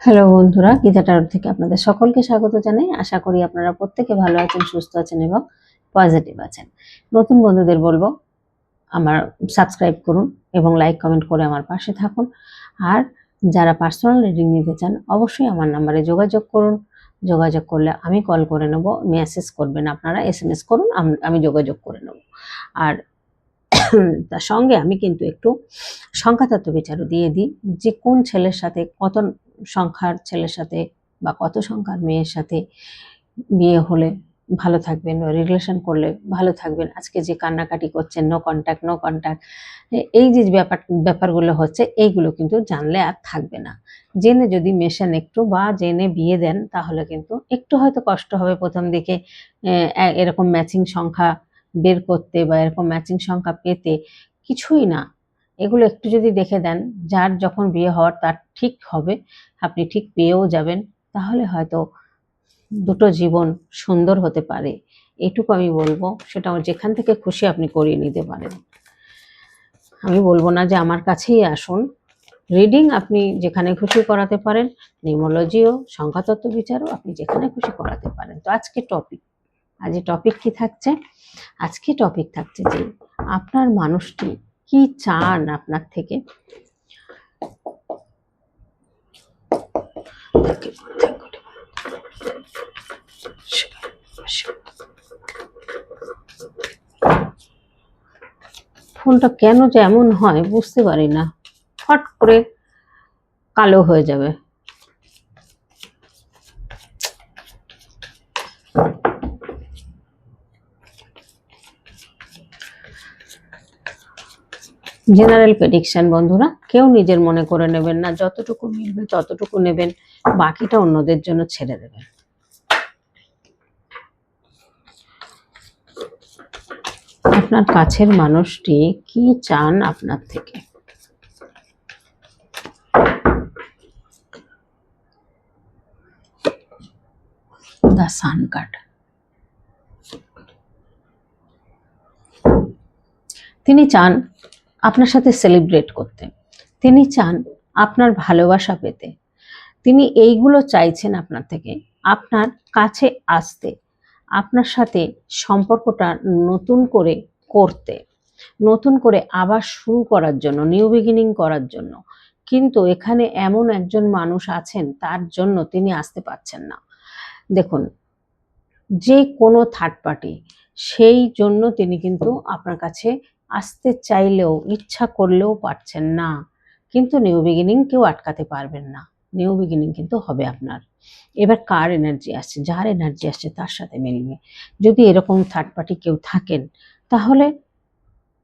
Hello বন্ধুরা, গীতা টারোর থেকে আপনাদের সকলকে স্বাগত জানাই। আশা করি আপনারা প্রত্যেকে ভালো আছেন, সুস্থ আছেন এবং পজিটিভ আছেন। নতুন বন্ধুদের বলব, আমার সাবস্ক্রাইব করুন এবং লাইক কমেন্ট করে আমার পাশে থাকুন। আর যারা পার্সোনাল রিডিং নিতে চান, অবশ্যই আমার নাম্বারে যোগাযোগ করুন। যোগাযোগ করলে আমি কল করে নেব মেসেজ করবেন আপনারা এস এম এস করুন আমি যোগাযোগ করে নেব। আর তার সঙ্গে আমি কিন্তু একটু সংখ্যাতত্ত্ব বিচারও দিয়ে দিই, যে কোন ছেলের সাথে কত সংখ্যার ছেলের সাথে বা কত সংখ্যার মেয়ের সাথে বিয়ে হলে ভালো থাকবেন রিলেশন করলে ভালো থাকবেন, আজকে যে কান্নাকাটি করছেন নো কন্ট্যাক্ট নো কন্ট্যাক্ট এই যে ব্যাপার, ব্যাপারগুলো হচ্ছে, এইগুলো কিন্তু জানলে আর থাকবে না। জেনে যদি মেশান একটু বা জেনে বিয়ে দেন, তাহলে কিন্তু একটু হয়তো কষ্ট হবে প্রথম দিকে এরকম ম্যাচিং সংখ্যা বের করতে বা এরকম ম্যাচিং সংখ্যা পেতে, কিছুই না। এগুলো একটু যদি দেখে দেন, যার যখন বিয়ে হওয়ার তার ঠিক হবে, আপনি ঠিক পেয়েও যাবেন, তাহলে হয়তো দুটো জীবন সুন্দর হতে পারে। এটুকু আমি বলব, সেটা যেখান থেকে খুশি আপনি করিয়ে নিতে পারেন। আমি বলব না যে আমার কাছেই আসুন। রিডিং আপনি যেখানে খুশি করাতে পারেন, নিউমোলজিও, সংখ্যাতত্ত্ব বিচারও আপনি যেখানে খুশি করাতে পারেন। তো আজকে টপিক আজ টপিক কি থাকছে? আজকে টপিক থাকছে যে আপনার মানুষটি কি চান আপনার থেকে? ফোনটা কেন যে এমন হয় বুঝতে পারি না। ফট করে কালো হয়ে যাবে। জেনারেল প্রেডিকশন বন্ধুরা, কেউ নিজের মনে করে নেবেন না। যতটুকু মিলবে, ততটুকু নেবেন। বাকিটা অন্যদের জন্য ছেড়ে দেবেন। আপনার কাছের মানুষটি কি চান আপনার থেকে? তিনি চান আপনার সাথে সেলিব্রেট করতে। তিনি চান আপনার ভালোবাসা পেতে। তিনি এইগুলো চাইছেন আপনার থেকে। আপনার কাছে আসতে। আপনার সাথে সম্পর্কটা নতুন করে করতে। নতুন করে আবার শুরু করার জন্য নিউ বিগিনিং করার জন্য। কিন্তু এখানে এমন একজন মানুষ আছেন, তার জন্য তিনি আসতে পারছেন না। দেখুন, যে কোনো থার্ড পার্টি সেই জন্য তিনি কিন্তু আপনার কাছে আসতে চাইলেও, ইচ্ছা করলেও পারছেন না। কিন্তু নিউ বিগিনিং কেউ আটকাতে পারবেন না। নিউ বিগিনিং কিন্তু হবে আপনার। এবার কার এনার্জি আসছে? যার এনার্জি আসছে তার সাথে মিলবে। যদি এরকম থার্ড পার্টি কেউ থাকেন, তাহলে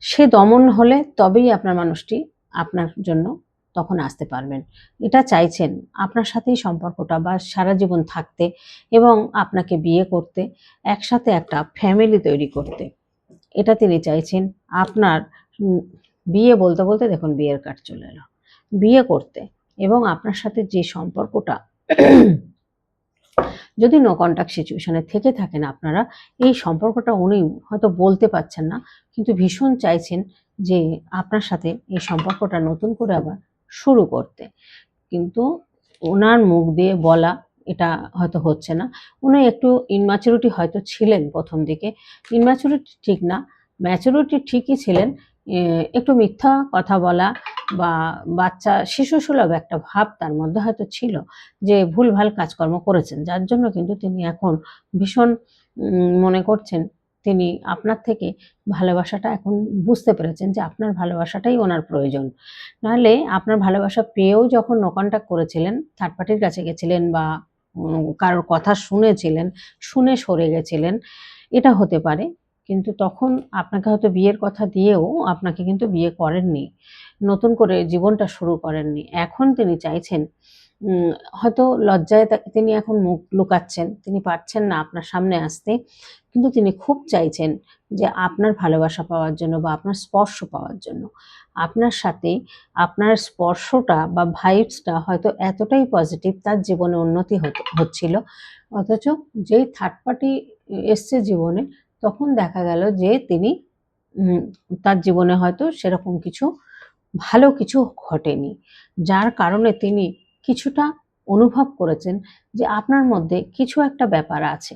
সে দমন হলে তবেই আপনার মানুষটি আপনার জন্য তখন আসতে পারবেন। এটা চাইছেন আপনার সাথেই সম্পর্কটা বা সারা জীবন থাকতে এবং আপনাকে বিয়ে করতে, একসাথে একটা ফ্যামিলি তৈরি করতে। এটা তিনি চাইছেন আপনার বিয়ে বলতে বলতে দেখুন বিয়ের কার্ড চলে এলো। বিয়ে করতে এবং আপনার সাথে যে সম্পর্কটা, যদি নো কন্ট্যাক্ট সিচুয়েশনে থেকে থাকেন আপনারা, এই সম্পর্কটা উনি হয়তো বলতে পারছেন না, কিন্তু ভীষণ চাইছেন যে আপনার সাথে এই সম্পর্কটা নতুন করে আবার শুরু করতে। কিন্তু ওনার মুখ দিয়ে বলা এটা হয়তো হচ্ছে না। উনি একটু ইনম্যাচুরিটি হয়তো ছিলেন প্রথম দিকে। ইনম্যাচুরিটি ঠিক না। ম্যাচুরিটি ঠিকই ছিলেন। একটু মিথ্যা কথা বলা বা বাচ্চা শিশু সুলভ একটা ভাব তার মধ্যে হয়তো ছিল যে ভুলভাল কাজকর্ম করেছেন। যার জন্য কিন্তু তিনি এখন ভীষণ মনে করছেন তিনি আপনার থেকে ভালোবাসাটা এখন বুঝতে পেরেছেন যে আপনার ভালোবাসাটাই ওনার প্রয়োজন। নাহলে আপনার ভালোবাসা পেয়েও যখন নো করেছিলেন থার্ড পার্টির কাছে গেছিলেন বা কারোর কথা শুনেছিলেন, শুনে সরে গেছিলেন, এটা হতে পারে। কিন্তু তখন আপনাকে হয়তো বিয়ের কথা দিয়েও আপনাকে কিন্তু বিয়ে করেননি, নতুন করে জীবনটা শুরু করেননি। এখন তিনি চাইছেন হয়তো লজ্জায় তিনি এখন মুখ লুকাচ্ছেন, তিনি পারছেন না আপনার সামনে আসতে, কিন্তু তিনি খুব চাইছেন যে আপনার ভালোবাসা পাওয়ার জন্য বা আপনার স্পর্শ পাওয়ার জন্য। আপনার সাথে আপনার স্পর্শটা বা ভাইবসটা হয়তো এতটাই পজিটিভ তার জীবনে উন্নতি হচ্ছিল। অথচ যেই থার্ড পার্টি এসছে জীবনে, তখন দেখা গেল যে তিনি তার জীবনে হয়তো সেরকম কিছু, ভালো কিছু ঘটেনি। যার কারণে তিনি কিছুটা অনুভব করেছেন যে আপনার মধ্যে কিছু একটা ব্যাপার আছে।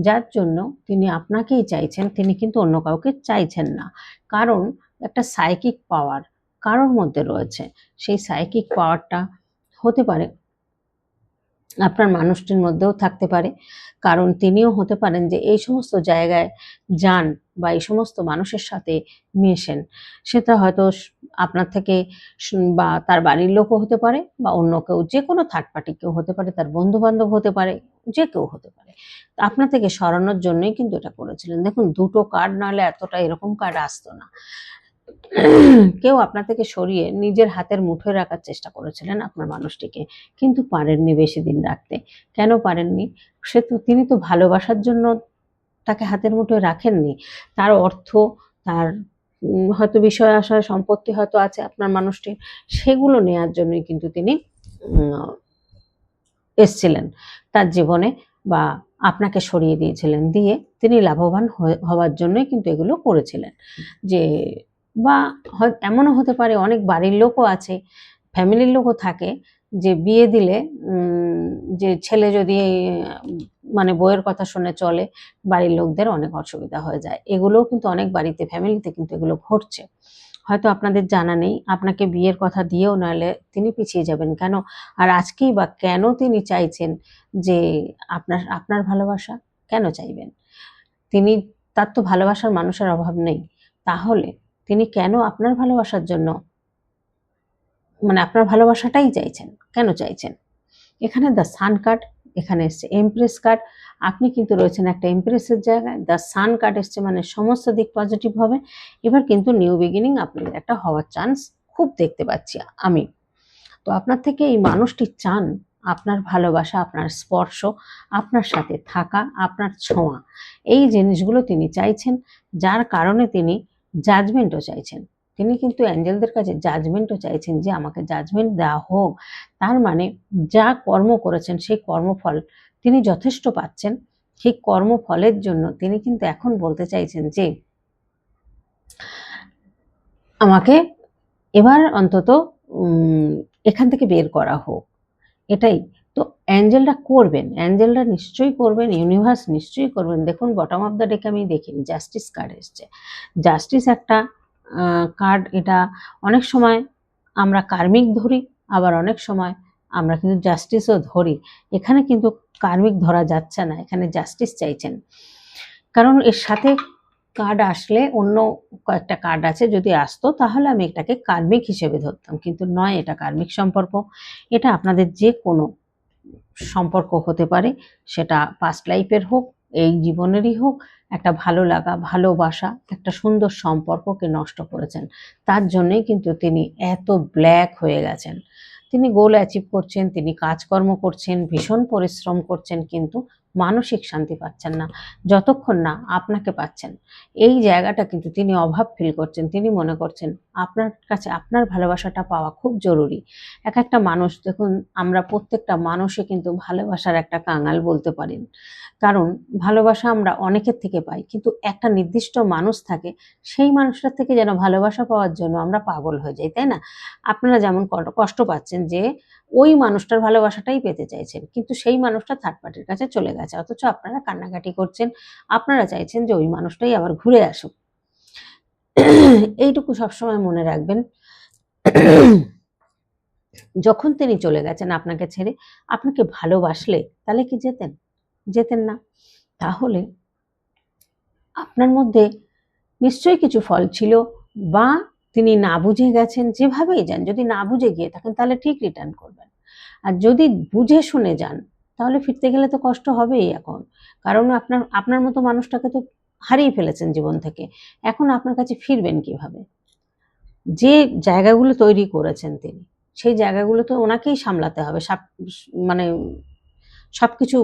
যার জন্য তিনি আপনাকেই চাইছেন, তিনি কিন্তু অন্য কাউকে চাইছেন না। কারণ একটা সাইকিক পাওয়ার কারোর মধ্যে রয়েছে। সেই সাইকিক পাওয়ারটা হতে পারে আপনার মানুষটির মধ্যেও থাকতে পারে। কারণ তিনিও হতে পারেন যে এই সমস্ত জায়গায় যান বা এই সমস্ত মানুষের সাথে মেশেন। সেটা হয়তো আপনার থেকে বা তার বাড়ির লোকও হতে পারে বা অন্য কেউ, যে কোনো থার্ড পার্টি কেউ হতে পারে, তার বন্ধু বান্ধব হতে পারে, যে কেউ হতে পারে। আপনার থেকে সরানোর জন্যই কিন্তু এটা করেছিলেন। দেখুন, দুটো কার্ড নাহলে এতটা এরকম কার্ড আসতো না। কেউ আপনার থেকে সরিয়ে নিজের হাতের মুঠোয় রাখার চেষ্টা করেছিলেন আপনার মানুষটিকে, কিন্তু পারেননি বেশি দিন রাখতে। কেন পারেননি? সে তো, তিনি তো ভালোবাসার জন্য তাকে হাতের মুঠোয় রাখেননি। তার অর্থ, তার হয়তো বিষয় আশয়, সম্পত্তি হয়তো আছে আপনার মানুষটির, সেগুলো নেয়ার জন্যই কিন্তু তিনি এসছিলেন। তার জীবনে বা আপনাকে সরিয়ে দিয়েছিলেন। দিয়ে তিনি লাভবান হওয়ার জন্যই কিন্তু এগুলো করেছিলেন। যে বা এমনও হতে পারে অনেক বাড়ির লোকও আছে, ফ্যামিলির লোকও থাকে যে বিয়ে দিলে যে ছেলে যদি মানে বইয়ের কথা শুনে চলে, বাড়ির লোকদের অনেক অসুবিধা হয়ে যায়। এগুলোও কিন্তু অনেক বাড়িতে, ফ্যামিলিতে কিন্তু এগুলো ঘটছে। হয়তো আপনাদের জানা নেই, আপনাকে বিয়ের কথা দিয়েও নাহলে তিনি পিছিয়ে যাবেন কেন? আর আজকেই বা কেন তিনি চাইছেন যে আপনার আপনার ভালোবাসা কেন চাইবেন? তিনি, তার তো ভালোবাসার মানুষের অভাব নেই। তাহলে তিনি কেন আপনার ভালোবাসার জন্য মানে আপনার ভালোবাসাটাই চাইছেন? কেন চাইছেন? এখানে দ্য সান কার্ড এখানে এসছে এমপ্রেস কার্ড আপনি কিন্তু রয়েছেন একটা এমপ্রেসের জায়গায়। দ্য সান কার্ড এসছে মানে সমস্ত দিক পজিটিভ হবে। এবার কিন্তু নিউ বিগিনিং আপনাদের একটা হওয়ার চান্স খুব দেখতে পাচ্ছি আমি। তো আপনার থেকে এই মানুষটি চান আপনার ভালোবাসা, আপনার স্পর্শ, আপনার সাথে থাকা, আপনার ছোঁয়া। এই জিনিসগুলো তিনি চাইছেন, যার কারণে তিনি জাজমেন্টও চাইছেন। তিনি কিন্তু অ্যাঞ্জেলদের কাছে জাজমেন্টও চাইছেন যে আমাকে জাজমেন্ট দেওয়া হোক। তার মানে যা কর্ম করেছেন, সেই কর্মফল তিনি যথেষ্ট পাচ্ছেন। সেই কর্মফলের জন্য তিনি কিন্তু এখন বলতে চাইছেন যে আমাকে এবার অন্তত এখান থেকে বের করা হোক। এটাই। তো অ্যাঞ্জেলরা করবেন, অ্যাঞ্জেলরা নিশ্চয়ই করবেন, ইউনিভার্স নিশ্চয়ই করবেন। দেখুন বটম অফ দ্য ডেকে আমি দেখিনি জাস্টিস কার্ড এসছে। জাস্টিস একটা কার্ড এটা অনেক সময় আমরা কার্মিক ধরি, আবার অনেক সময় আমরা কিন্তু জাস্টিসও ধরি। এখানে কিন্তু কার্মিক ধরা যাচ্ছে না, এখানে জাস্টিস চাইছেন। কারণ এর সাথে কার্ড আসলে অন্য কয়েকটা কার্ড আছে, যদি আসতো তাহলে আমি এটাকে কার্মিক হিসেবে ধরতাম। কিন্তু নয়, এটা কার্মিক সম্পর্ক। এটা আপনাদের যে কোনো সম্পর্ক হতে পারে, সেটা পাস্ট লাইফের হোক, এই জীবনেরই হোক, একটা ভালো লাগা ভালোবাসা একটা সুন্দর সম্পর্ককে নষ্ট করেছেন। তার জন্যই কিন্তু তিনি এত ব্ল্যাক হয়ে গেছেন। তিনি গোল অ্যাচিভ করছেন, তিনি কাজকর্ম করছেন, ভীষণ পরিশ্রম করছেন, কিন্তু মানসিক শান্তি পাচ্ছেন না, যতক্ষণ না আপনাকে পাচ্ছেন। এই জায়গাটা কিন্তু তিনি অভাব ফিল করছেন, তিনি মনে করছেন আপনার কাছে আপনার ভালোবাসাটা পাওয়া খুব জরুরি। এক একটা মানুষ, দেখুন, আমরা প্রত্যেকটা মানুষে কিন্তু ভালোবাসার একটা কাঙাল বলতে পারেন। কারণ ভালোবাসা আমরা অনেকের থেকে পাই, কিন্তু একটা নির্দিষ্ট মানুষ থাকে, সেই মানুষটার থেকে যেন ভালোবাসা পাওয়ার জন্য আমরা পাগল হয়ে যাই, তাই না? আপনারা যেমন কষ্ট পাচ্ছেন যে ওই মানুষটার ভালোবাসাটাই পেতে চাইছেন, কিন্তু সেই মানুষটা থার্ড পার্টির কাছে চলে গেছে, অথচ আপনারা কান্নাকাটি করছেন, আপনারা চাইছেন যে ওই মানুষটাই আবার ঘুরে আসুক। এইটুকু সবসময় মনে রাখবেন। যখন তিনি চলে গেছেন আপনাকে ছেড়ে, আপনাকে ভালোবাসলে তাহলে কি যেতেন? যেতেন না। তাহলে আপনার মধ্যে নিশ্চয়ই কিছু ফল ছিল বা তিনি না বুঝে গেছেন, যেভাবেই যান, যদি না বুঝে গিয়ে থাকেন তাহলে ঠিক রিটার্ন করবেন। আর যদি বুঝে শুনে যান, তাহলে ফিরতে গেলে তো কষ্ট হবেই এখন। কারণ আপনার আপনার মতো মানুষটাকে তো হারিয়ে ফেলেছেন জীবন থেকে। এখন আপনার কাছে ফিরবেন কীভাবে? যে জায়গাগুলো তৈরি করেছেন তিনি, সেই জায়গাগুলো তো ওনাকেই সামলাতে হবে। সব মানে সব কিছু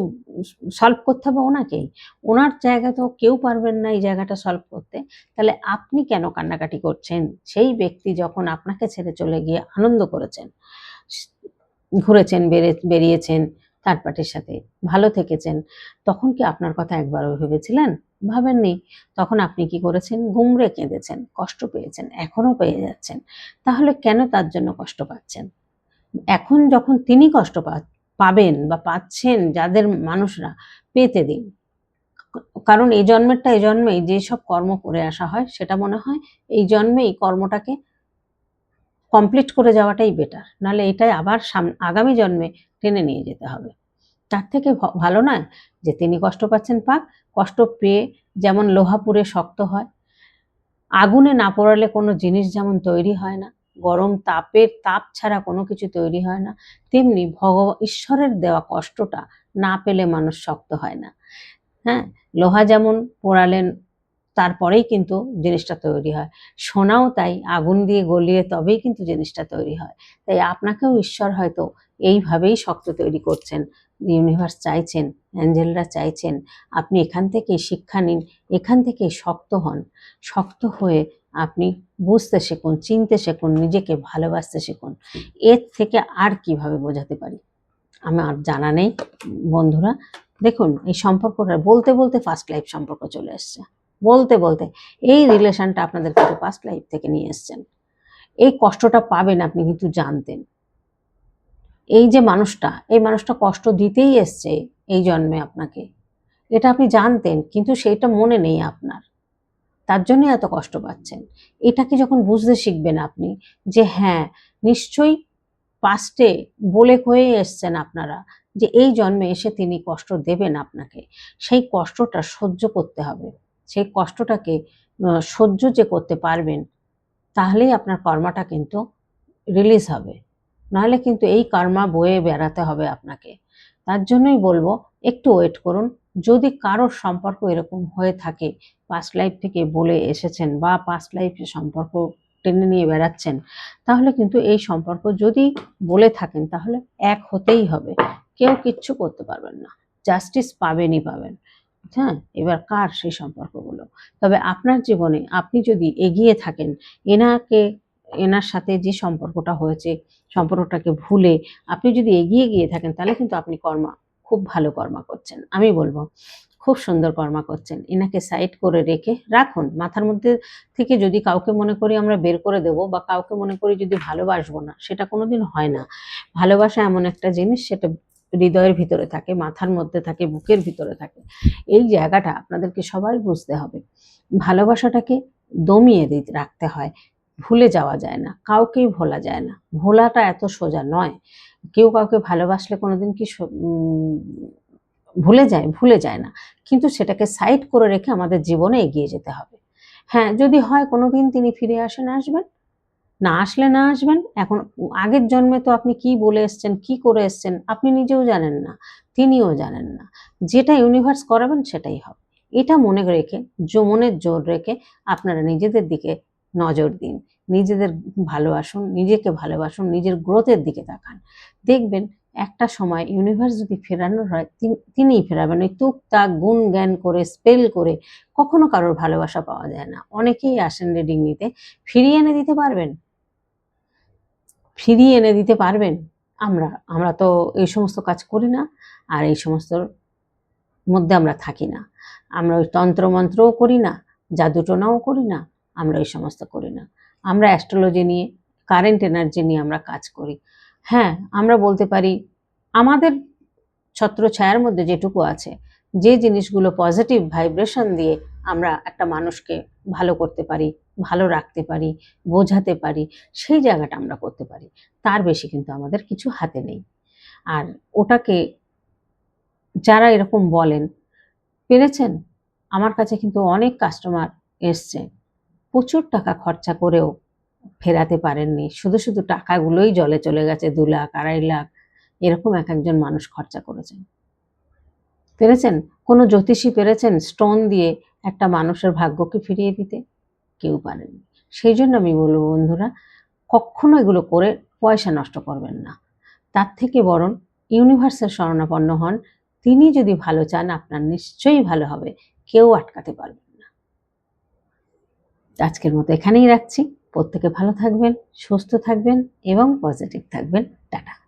সলভ করতে হবে ওনাকেই ওনার জায়গা তো কেউ পারবেন না এই জায়গাটা সলভ করতে। তাহলে আপনি কেন কান্নাকাটি করছেন? সেই ব্যক্তি যখন আপনাকে ছেড়ে চলে গিয়ে আনন্দ করেছেন, ঘুরেছেন, বেড়ে, বেরিয়েছেন থার্ড পার্টির সাথে, ভালো থেকেছেন, তখন কি আপনার কথা একবারও ভেবেছিলেন? ভাবেননি। তখন আপনি কি করেছেন? গুমড়ে কেঁদেছেন, কষ্ট পেয়েছেন, এখনও পেয়ে যাচ্ছেন। তাহলে কেন তার জন্য কষ্ট পাচ্ছেন? এখন যখন তিনি কষ্ট পা পাবেন বা পাচ্ছেন যাদের মানুষরা পেতে দিন। কারণ এই জন্মেরটা এই জন্মেই যেসব কর্ম করে আসা হয়, সেটা মনে হয় এই জন্মে এই কর্মটাকে কমপ্লিট করে যাওয়াটাই বেটার নাহলে এটাই আবার আগামী জন্মে টেনে নিয়ে যেতে হবে। তার থেকে ভালো নয় যে তিনি কষ্ট পাচ্ছেন পাক, কষ্ট পেয়ে যেমন লোহা পুড়ে শক্ত হয়, আগুনে না পোড়ালে কোনো জিনিস যেমন তৈরি হয় না গরম তাপের তাপ ছাড়া কোনো কিছু তৈরি হয় না। তেমনি ভগব, ঈশ্বরের দেওয়া কষ্টটা না পেলে মানুষ শক্ত হয় না। হ্যাঁ লোহা যেমন পোড়ালেন, তারপরেই কিন্তু জিনিসটা তৈরি হয়। সোনাও তাই, আগুন দিয়ে গলিয়ে তবেই কিন্তু জিনিসটা তৈরি হয়। তাই আপনাকেও ঈশ্বর হয়তো এইভাবেই শক্ত তৈরি করছেন। ইউনিভার্স চাইছেন, অ্যাঞ্জেলরা চাইছেন, আপনি এখান থেকে শিক্ষা নিন, এখান থেকে শক্ত হন। শক্ত হয়ে আপনি বুঝতে শিখুন, চিনতে শিখুন, নিজেকে ভালোবাসতে শিখুন। এর থেকে আর কীভাবে বোঝাতে পারি? আমার জানা নেই, বন্ধুরা। দেখুন, এই সম্পর্কটা বলতে বলতে ফার্স্ট লাইফ সম্পর্ক চলে এসছে। বলতে বলতে এই রিলেশনটা আপনাদের কিন্তু ফার্স্ট লাইফ থেকে নিয়ে এসছেন। এই কষ্টটা পাবেন আপনি কিন্তু জানতেন। এই যে মানুষটা, এই মানুষটা কষ্ট দিতেই এসছে এই জন্মে আপনাকে। এটা আপনি জানতেন, কিন্তু সেইটা মনে নেই আপনার। তার জন্যই এত কষ্ট পাচ্ছেন। এটাকে যখন বুঝতে শিখবেন আপনি যে হ্যাঁ নিশ্চয়ই পাস্টে বলে হয়ে এসছেন আপনারা যে এই জন্মে এসে তিনি কষ্ট দেবেন আপনাকে। সেই কষ্টটা সহ্য করতে হবে। সেই কষ্টটাকে সহ্য যে করতে পারবেন, তাহলেই আপনার কর্মাটা কিন্তু রিলিজ হবে। নাহলে কিন্তু এই কর্মা বয়ে বেড়াতে হবে আপনাকে। তার জন্যই বলব, একটু ওয়েট করুন। যদি কারোর সম্পর্ক এরকম হয়ে থাকে পাস্ট লাইফ থেকে বলে এসেছেন বা পাস্ট লাইফে সম্পর্ক টেনে নিয়ে বেড়াচ্ছেন, তাহলে কিন্তু এই সম্পর্ক যদি বলে থাকেন, তাহলে এক হতেই হবে। কেউ কিচ্ছু করতে পারবেন না। জাস্টিস পাবেনই পাবেন। হ্যাঁ এবার কার সেই সম্পর্কগুলো? তবে আপনার জীবনে আপনি যদি এগিয়ে থাকেন, এনাকে এনার সাথে যে সম্পর্কটা হয়েছে, সম্পর্কটাকে ভুলে আপনি যদি এগিয়ে গিয়ে থাকেন, তাহলে কিন্তু আপনি কর্মা, খুব ভালো কর্মা করছেন। আমি বলব, খুব সুন্দর কর্মা করছেন। এনাকে সাইড করে রেখে রাখুন। মাথার মধ্যে থেকে যদি কাউকে মনে করি আমরা বের করে দেব বা কাউকে মনে করি যদি ভালোবাসবো না, সেটা কোনোদিন হয় না। ভালোবাসা এমন একটা জিনিস, সেটা হৃদয়ের ভিতরে থাকে, মাথার মধ্যে থাকে, বুকের ভিতরে থাকে। এই জায়গাটা আপনাদেরকে সবাই বুঝতে হবে। ভালোবাসাটাকে দমিয়ে দিতে রাখতে হয়। ভুলে যাওয়া যায় না, কাউকেই ভোলা যায় না। ভোলাটা এত সোজা নয়। কেউ কাউকে ভালোবাসলে কোনোদিন কি ভুলে যায়? ভুলে যায় না। কিন্তু সেটাকে সাইড করে রেখে আমাদের জীবনে এগিয়ে যেতে হবে। হ্যাঁ যদি হয় কোনোদিন তিনি ফিরে আসেন, আসবেন। না আসলে না আসবেন। এখন আগের জন্মে তো আপনি কি বলে এসছেন, কি করে এসছেন, আপনি নিজেও জানেন না, তিনিও জানেন না। যেটা ইউনিভার্স করাবেন সেটাই হবে। এটা মনে রেখে মনের জোর রেখে আপনারা নিজেদের দিকে নজর দিন। নিজেদের ভালোবাসুন, নিজেকে ভালোবাসুন, নিজের গ্রোথের দিকে তাকান। দেখবেন একটা সময় ইউনিভার্স যদি ফেরানোর হয়, তিনি- তিনিই ফেরাবেন। ওই টুকটাক গুণ জ্ঞান করে স্পেল করে কখনো কারোর ভালোবাসা পাওয়া যায় না। অনেকেই আসেন রিডিং নিতে। ফিরিয়ে এনে দিতে পারবেন? ফিরিয়ে এনে দিতে পারবেন? আমরা আমরা তো এই সমস্ত কাজ করি না আর এই সমস্ত মধ্যে আমরা থাকি না। আমরা ওই তন্ত্রমন্ত্রও করি না, জাদুটোনাও করি না। আমরা ওই সমস্ত করি না। আমরা অ্যাস্ট্রোলজি নিয়ে কারেন্ট এনার্জি নিয়ে আমরা কাজ করি। হ্যাঁ আমরা বলতে পারি, আমাদের ছত্র ছায়ার মধ্যে যেটুকু আছে, যে জিনিসগুলো পজিটিভ ভাইব্রেশন দিয়ে আমরা একটা মানুষকে ভালো করতে পারি, ভালো রাখতে পারি, বোঝাতে পারি, সেই জায়গাটা আমরা করতে পারি। তার বেশি কিন্তু আমাদের কিছু হাতে নেই। আর ওটাকে যারা এরকম বলেন, পেরেছেন? আমার কাছে কিন্তু অনেক কাস্টমার এসছে। প্রচুর টাকা খরচা করেও ফেরাতে পারেননি। শুধু শুধু টাকাগুলোই জলে চলে গেছে, দু লাখ, আড়াই লাখ, এরকম এক একজন মানুষ খরচা করেছেন। পেরেছেন? কোনো জ্যোতিষী পেরেছেন স্টোন দিয়ে একটা মানুষের ভাগ্যকে ফিরিয়ে দিতে? কেউ পারেননি। সেই জন্য আমি বলব, বন্ধুরা, কখনো এগুলো করে পয়সা নষ্ট করবেন না। তার থেকে বরং ইউনিভার্সের শরণাপন্ন হন। তিনি যদি ভালো চান, আপনার নিশ্চয়ই ভালো হবে। কেউ আটকাতে পারবেন না। আজকের মতো এখানেই রাখছি। প্রত্যেকে ভালো থাকবেন সুস্থ থাকবেন এবং পজিটিভ থাকবেন। টাটা।